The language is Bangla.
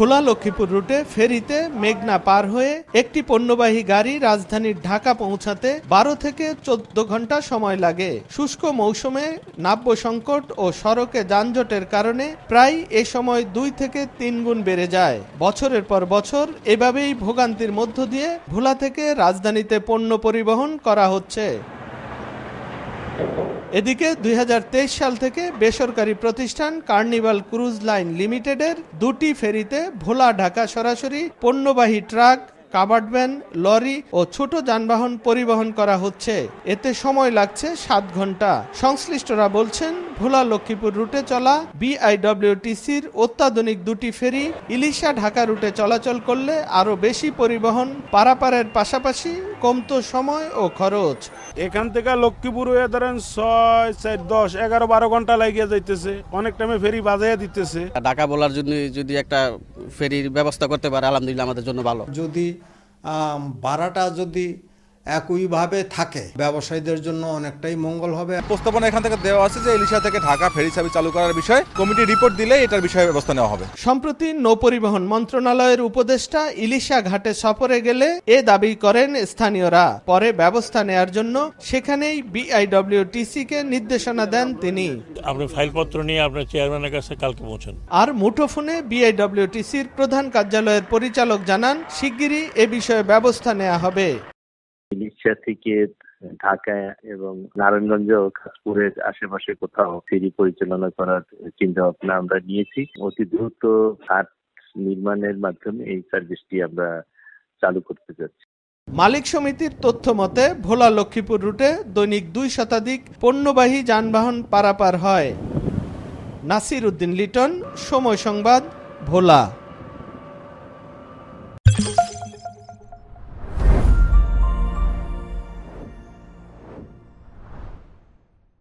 ভোলা লক্ষ্মীপুর রুটে ফেরিতে মেঘনা পার হয়ে একটি পণ্যবাহী গাড়ি রাজধানীর ঢাকা পৌঁছাতে বারো থেকে চোদ্দ ঘণ্টা সময় লাগে। শুষ্ক মৌসুমে নাব্য সংকট ও সড়কে যানজটের কারণে প্রায় এ সময় দুই থেকে তিন গুণ বেড়ে যায়। বছরের পর বছর এভাবেই ভোগান্তির মধ্য দিয়ে ভোলা থেকে রাজধানীতে পণ্য পরিবহন করা হচ্ছে। এদিকে দুই হাজার তেইশ সাল থেকে বেসরকারি প্রতিষ্ঠান কার্নিভাল ক্রুজ লাইন লিমিটেডের দুটি ফেরিতে ভোলা ঢাকা সরাসরি পণ্যবাহী ট্রাক কাভার্ড ভ্যান, লরি ও ছোট যানবাহন পরিবহন করা হচ্ছে। এতে সময় লাগছে সাত ঘণ্টা। সংশ্লিষ্টরা বলছেন, ভোলা লক্ষ্মীপুর রুটে চলা বিআইডব্লিউটিসির অত্যাধুনিক দুটি ফেরি ইলিশা ঢাকা রুটে চলাচল করলে আরও বেশি পরিবহন, পারাপারের পাশাপাশি কমতো সময় ও খরচ। এখান থেকে লক্ষ্মীপুর হয়ে ধরেন ছয় চার দশ এগারো বারো ঘণ্টা লাগিয়ে যাইতেছে। অনেক টাইমে ফেরি বাজাইয়া দিতেছে। ঢাকা বলার জন্য যদি একটা ফেরির ব্যবস্থা করতে পারে আলহামদুলিল্লাহ আমাদের জন্য ভালো। যদি ভাড়াটা যদি একইভাবে থাকে। ব্যবসায়ীদের জন্য অনেকটাই মঙ্গল হবে। প্রস্তাবনা এখান থেকে দেওয়া আছে যে ইলিশা থেকে ঢাকা ফেরি সার্ভিস চালু করার বিষয়ে কমিটি রিপোর্ট দিলে এটার বিষয়ে ব্যবস্থা নেওয়া হবে। সম্প্রতি নৌপরিবহন মন্ত্রণালয়ের উপদেষ্টা ইলিশা ঘাটে সফরে গেলে এ দাবি করেন স্থানীয়রা। পরে ব্যবস্থা নেয়ার জন্য সেখানেই বিআইডব্লিউটিসি কে নির্দেশনা দেন তিনি। আপনি ফাইলপত্র নিয়ে আপনার চেয়ারম্যানের কাছে কালকে পৌঁছান। আর মুঠোফোনে বিআইডব্লিউটিসির প্রধান কার্যালয়ের পরিচালক জানান শিগগিরই এ বিষয়ে ব্যবস্থা নেওয়া হবে। ইলিশা থেকে ঢাকা এবং নারায়ণগঞ্জ খাসপুরের আশেপাশে কোথাও ফেরি পরিচালনা করার চিন্তা ভাবনা আমরা নিয়েছি। অতি দ্রুত ঘাট নির্মাণের মাধ্যমে এই সার্ভিসটি আমরা চালু করতে যাচ্ছি। মালিক সমিতির তথ্য মতে, ভোলা লক্ষ্মীপুর রুটে দৈনিক দুই শতাধিক পণ্যবাহী যানবাহন পারাপার হয়। নাসির উদ্দিন লিটন, সময় সংবাদ, ভোলা।